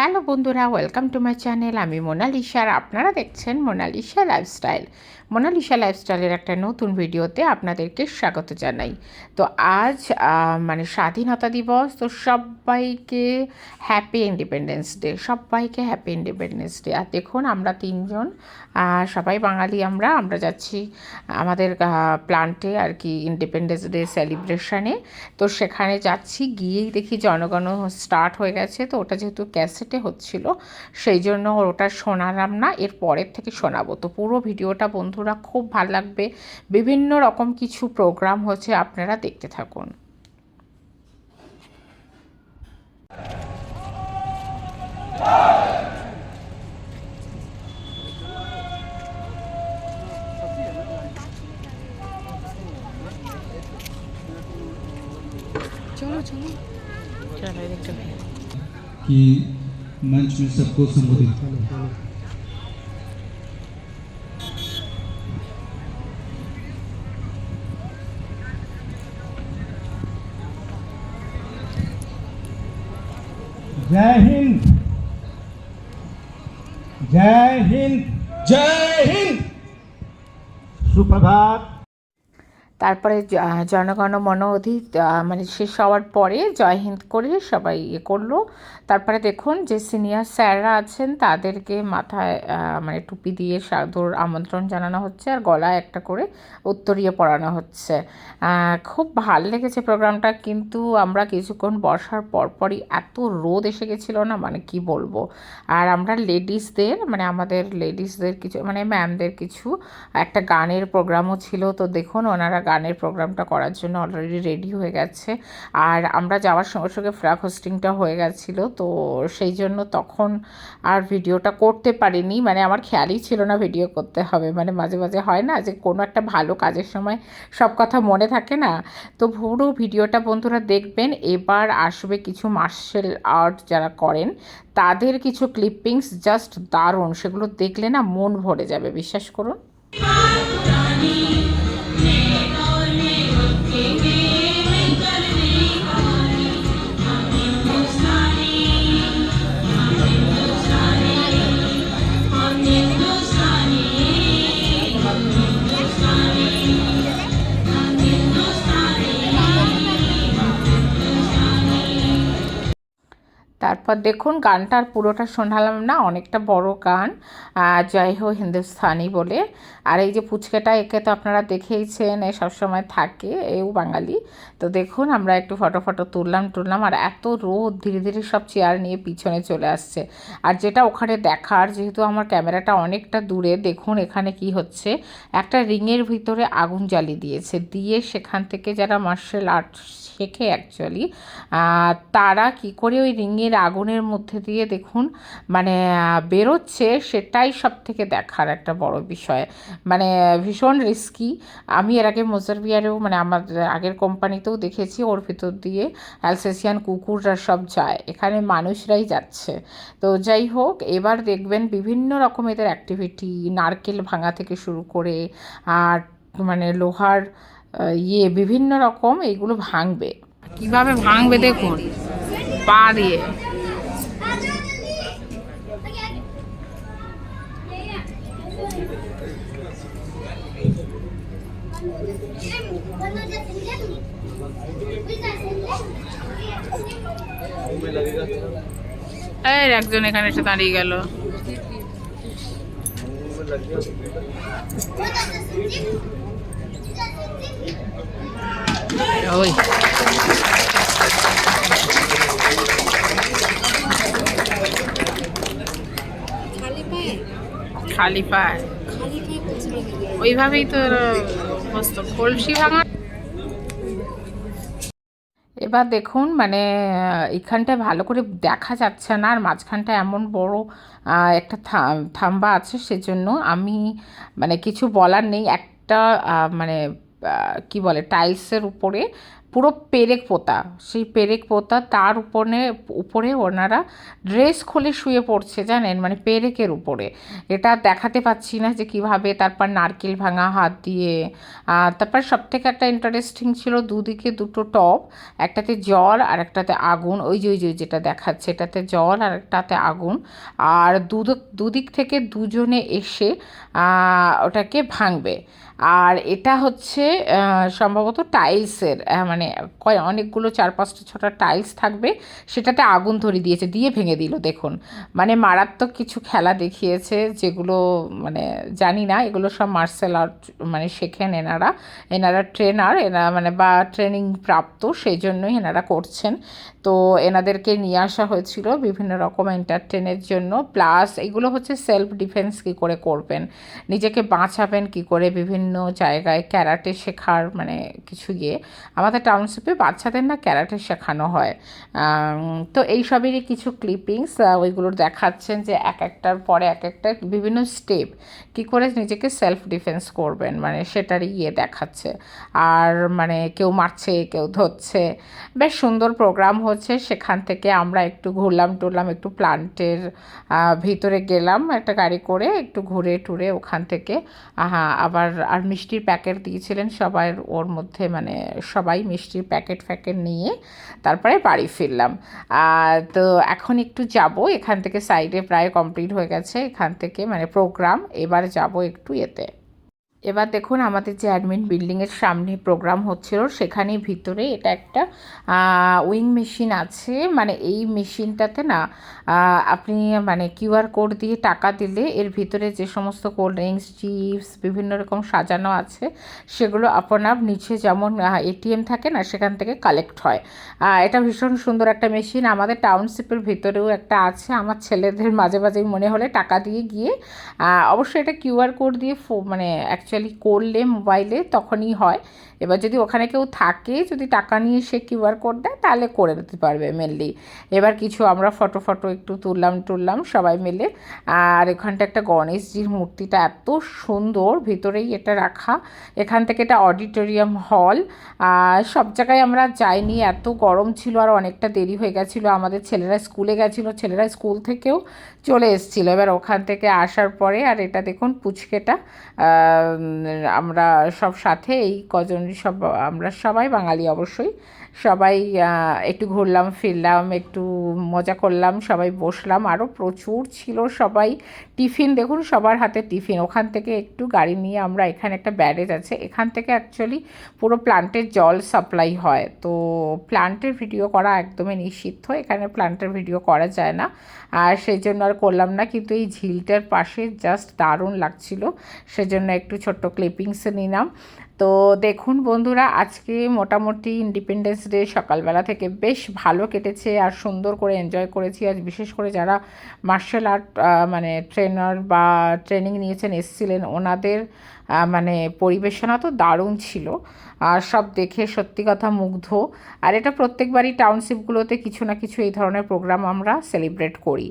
Hello বন্ধুরা welcome to my channel আমি মোনালিসা আর আপনারা দেখছেন মোনালিসা লাইফস্টাইল মোনালিসা লাইফস্টাইলের একটা নতুন ভিডিওতে আপনাদেরকে স্বাগত জানাই। তো আজ মানে স্বাধীনতা দিবস, তো সবাইকে হ্যাপি ইন্ডিপেন্ডেন্স ডে সবাইকে হ্যাপি ইন্ডিপেন্ডেন্স ডে আর দেখুন, আমরা তিনজন সবাই বাঙালি আমরা আমরা যাচ্ছি আমাদের প্লান্টে আর কি ইন্ডিপেন্ডেন্স ডে সেলিব্রেশনে তো সেখানে যাচ্ছি, গিয়েই দেখি জনগণ স্টার্ট হয়ে গেছে, তো ওটা যেহেতু ক্যাসেটে হচ্ছিল। সেই জন্য ওটা শোনালাম না এর পরের থেকে শোনাবো। তো পুরো ভিডিওটা বন্ধুরা খুব ভালো লাগবে। বিভিন্ন রকম কিছু প্রোগ্রাম হচ্ছে আপনারা দেখতে থাকুন। চলো একটু कि मंच में सबको संबोधित जय हिंद। जय हिंद। जय हिंद। सुप्रभात। তারপরে জনগণ মন অধি মানে শেষ হওয়ার পরে জয় হিন্দ করে সবাই ইয়ে করল। তারপরে দেখুন যে সিনিয়র স্যাররা আছেন, তাদেরকে মাথায় মানে টুপি দিয়ে সাদর আমন্ত্রণ জানানো হচ্ছে আর গলায় একটা করে উত্তরীয় পড়ানো হচ্ছে। খুব ভালো লেগেছে প্রোগ্রামটা, কিন্তু আমরা কিছুক্ষণ বসার পরপরই এত রোদ এসে গেছিল না মানে কি বলব? আর আমরা লেডিসদের মানে আমাদের লেডিসদের কিছু মানে ম্যামদের কিছু, একটা গানের প্রোগ্রামও ছিল, তো দেখুন ওনারা গানের প্রোগ্রামটা করার জন্য অলরেডি রেডি হয়ে গেছে। আর আমরা যাওয়ার সঙ্গে সঙ্গে ফ্ল্যাগ হোস্টিংটা হয়ে গেছিল, তো সেই জন্য তখন আর ভিডিওটা করতে পারিনি। মানে আমার খেয়ালই ছিল না ভিডিও করতে হবে। মানে মাঝে মাঝে হয় না যে কোনো একটা ভালো কাজের সময় সব কথা মনে থাকে না। তো পুরো ভিডিওটা বন্ধুরা দেখবেন। এবার আসবে কিছু মার্শাল আর্ট যারা করেন, তাদের কিছু ক্লিপিংস জাস্ট দারুণ। সেগুলো দেখলে না মন ভরে যাবে। বিশ্বাস করুন। তারপর দেখুন গানটার পুরোটা শোনালাম না, অনেকটা বড় গান জয় হো হিন্দুস্তানি বলে। আর এই যে পুচকেটা, একে তো আপনারা দেখেইছেন, এ সবসময় থাকে, এও বাঙালি। তো দেখুন আমরা একটু ফটো ফটো তুললাম তুললাম, আর এত রোদ, ধীরে ধীরে সব চেয়ার নিয়ে পিছনে চলে আসছে। আর যেটা ওখানে দেখার, যেহেতু আমার ক্যামেরাটা অনেকটা দূরে, দেখুন এখানে কি হচ্ছে। একটা রিংয়ের ভিতরে আগুন জ্বালিয়ে দিয়েছে। দিয়ে সেখান থেকে যারা মার্শাল আর্ট শেখে অ্যাকচুয়ালি তারা কি করে ওই রিংয়ের আগুনের মধ্যে দিয়ে দেখুন মানে বেরোচ্ছে সেটাই সব থেকে দেখার একটা বড় বিষয়। মানে ভীষণ রিস্কি আমি এর আগে মোজারবিয়ারেও মানে আমার আগের কোম্পানিতেও দেখেছি, ওর ভিতর দিয়ে অ্যালসেসিয়ান কুকুররা সব যায়। এখানে মানুষরাই যাচ্ছে। তো যাই হোক, এবার দেখবেন বিভিন্ন রকম এদের অ্যাক্টিভিটি নারকেল ভাঙা থেকে শুরু করে, আর মানে লোহার ইয়ে বিভিন্ন রকম এইগুলো ভাঙবে। কীভাবে ভাঙবে দেখুন, পা দিয়ে। এই একজন এখানে এসে দাঁড়িয়ে গেল। ওই। খালি পায়? ওইভাবেই তো কলসি ভাঙা। এবার দেখুন মানে এখানটায় ভালো করে দেখা যাচ্ছে না, আর মাঝখানটা এমন বড় একটা থাম্বা আছে সেজন্য আমি মানে কিছু বলার নেই। একটা মানে কি বলে, টাইলসের উপরে পুরো পেরেক পোতা। সেই পেরেক পোতা, তার উপরে উপরে ওনারা ড্রেস খুলে শুয়ে পড়ছে, জানেন? মানে পেরেকের উপরে। এটা দেখাতে পাচ্ছি না যে কীভাবে তারপর নারকেল ভাঙা হাত দিয়ে তারপর সব থেকে একটা ইন্টারেস্টিং ছিল দুদিকে দুটো টপ একটাতে জল আর একটাতে আগুন। ওই যে ওই যে যেটা দেখাচ্ছে, এটাতে জল আর একটাতে আগুন। আর দুদিক দুদিক থেকে দুজনে এসে ওটাকে ভাঙবে। আর এটা হচ্ছে সম্ভবত টাইলসের মানে কয়, অনেকগুলো চার পাঁচটা ছটা টাইলস থাকবে, সেটাতে আগুন ধরিয়ে দিয়েছে, দিয়ে ভেঙে দিল, দেখুন। মানে মারাত্মক কিছু খেলা দেখিয়েছে, যেগুলো মানে জানি না, এগুলো সব মার্শাল আর্ট মানে শেখেন এনারা। এনারা ট্রেনার এনারা মানে বা ট্রেনিং প্রাপ্ত সেই জন্যই এনারা করছেন। তো এনাদেরকে নিয়ে আসা হয়েছিল বিভিন্ন রকম এন্টারটেনের জন্য প্লাস এগুলো হচ্ছে সেলফ ডিফেন্স কী করে করবেন? নিজেকে বাঁচাবেন কী করে? বিভিন্ন জায়গায় ক্যারাটে শেখার মানে কিছু ইয়ে। আমাদের টাউনশিপে বাচ্চাদের না ক্যারাটে শেখানো হয়। তো এই সবেরই কিছু ক্লিপিংস ওইগুলোর দেখাচ্ছেন যে এক একটার পরে এক একটা বিভিন্ন স্টেপ কী করে নিজেকে সেলফ ডিফেন্স করবেন মানে সেটারই ইয়ে দেখাচ্ছে। আর মানে কেউ মারছে, কেউ ধরছে। বেশ সুন্দর প্রোগ্রাম হচ্ছে। সেখান থেকে আমরা একটু ঘুরলাম, টুরলাম, একটু প্লান্টের ভিতরে গেলাম একটা গাড়ি করে একটু ঘুরে টুরে ওখান থেকে। আবার আর মিষ্টির প্যাকেট দিয়েছিলেন সবাই ওর মধ্যে মানে সবাই মিষ্টির প্যাকেট ফ্যাকেট নিয়ে তারপরে বাড়ি ফিরলাম। তো এখন একটু যাব, এখান থেকে সাইডে প্রায় কমপ্লিট হয়ে গেছে, এখান থেকে মানে প্রোগ্রাম এবার যাব একটু এতে। এবার দেখুন আমাদের যে অ্যাডমিন বিল্ডিংয়ের সামনে প্রোগ্রাম হচ্ছিল সেখানে ভিতরে এটা একটা উইং মেশিন আছে। মানে এই মেশিনটাতে না আপনি মানে কিউআর কোড দিয়ে টাকা দিলে এর ভিতরে যে সমস্ত কোল্ড ড্রিঙ্কস চিপস বিভিন্ন রকম সাজানো আছে, সেগুলো আপনার নিচে যেমন এটিএম থাকে না, সেখান থেকে কালেক্ট হয়। এটা ভীষণ সুন্দর একটা মেশিন আমাদের টাউনশিপের ভিতরেও একটা আছে। আমার ছেলেদের মাঝে মাঝেই মনে হলে টাকা দিয়ে গিয়ে অবশ্যই এটা কিউআর কোড দিয়ে মানে অ্যাকচুয়ালি করলে মোবাইলে তখনই হয়। এবার যদি ওখানে কেউ থাকে, যদি টাকা নিয়ে সে কিউআর কোড দেয়, তাহলে করে দিতে পারবে মেনলি এবার কিছু আমরা ফটো ফটো একটু তুললাম টুললাম সবাই মিলে। আর এখানটা একটা গণেশজির মূর্তিটা এত সুন্দর, ভিতরেই এটা রাখা। এখান থেকে এটা অডিটোরিয়াম হল সব জায়গায় আমরা যাইনি, এত গরম ছিল আর অনেকটা দেরি হয়ে গেছিল। আমাদের ছেলেরা স্কুলে গেছিল, ছেলেরা স্কুল থেকেও চলে এসেছিল। এবার ওখান থেকে আসার পরে, আর এটা দেখুন পুচকেটা আমরা সব সাথেই কজন সব আমরা সবাই বাঙালি অবশ্যই। সবাই একটু ঘুরলাম, ফিরলাম, একটু মজা করলাম, সবাই বসলাম। আরও প্রচুর ছিল সবাই। টিফিন, দেখুন, সবার হাতে টিফিন। ওখান থেকে একটু গাড়ি নিয়ে আমরা এখানে একটা ব্যারেজ আছে। এখান থেকে অ্যাকচুয়ালি পুরো প্লান্টের জল সাপ্লাই হয়। তো প্লান্টের ভিডিও করা একদমই নিষিদ্ধ। এখানে প্লান্টের ভিডিও করা যায় না। আর সেই জন্য আর করলাম না। কিন্তু এই ঝিলটার পাশে জাস্ট দারুণ লাগছিল। সেজন্য একটু ছোট্ট ক্লিপিংস নিলাম। তো দেখুন বন্ধুরা, আজকে মোটামুটি ইন্ডিপেন্ডেন্স ডে সকালবেলা থেকে বেশ ভালো কেটেছে আর সুন্দর করে এনজয় করেছি। আজ বিশেষ করে যারা মার্শাল আর্ট মানে ট্রেনার বা ট্রেনিং নিয়েছেন, এসেছিলেন, ওনাদের মানে পরিবেশনা তো দারুণ ছিল। আর সব দেখে সত্যি কথা মুগ্ধ। আর এটা প্রত্যেকবারই টাউনশিপগুলোতে কিছু না কিছু এই ধরনের প্রোগ্রাম আমরা সেলিব্রেট করি।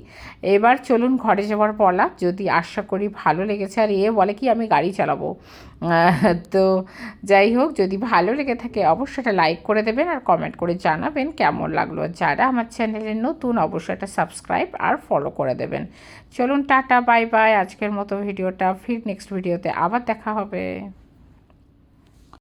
এবার চলুন ঘরে যাওয়ার পলা। যদি আশা করি ভালো লেগেছে, আর এ বলে কি আমি গাড়ি চালাবো। তো যাই হোক, যদি ভালো লেগে থাকে অবশ্যই এটা লাইক করে দেবেন আর কমেন্ট করে জানাবেন কেমন লাগল। যারা আমার চ্যানেলে নতুন, অবশ্যই একটা সাবস্ক্রাইব আর ফলো করে দেবেন। চলুন, টাটা বাই বাই আজকের মতো ভিডিওটা, ফির নেক্সট ভিডিওতে আবার দেখা হবে।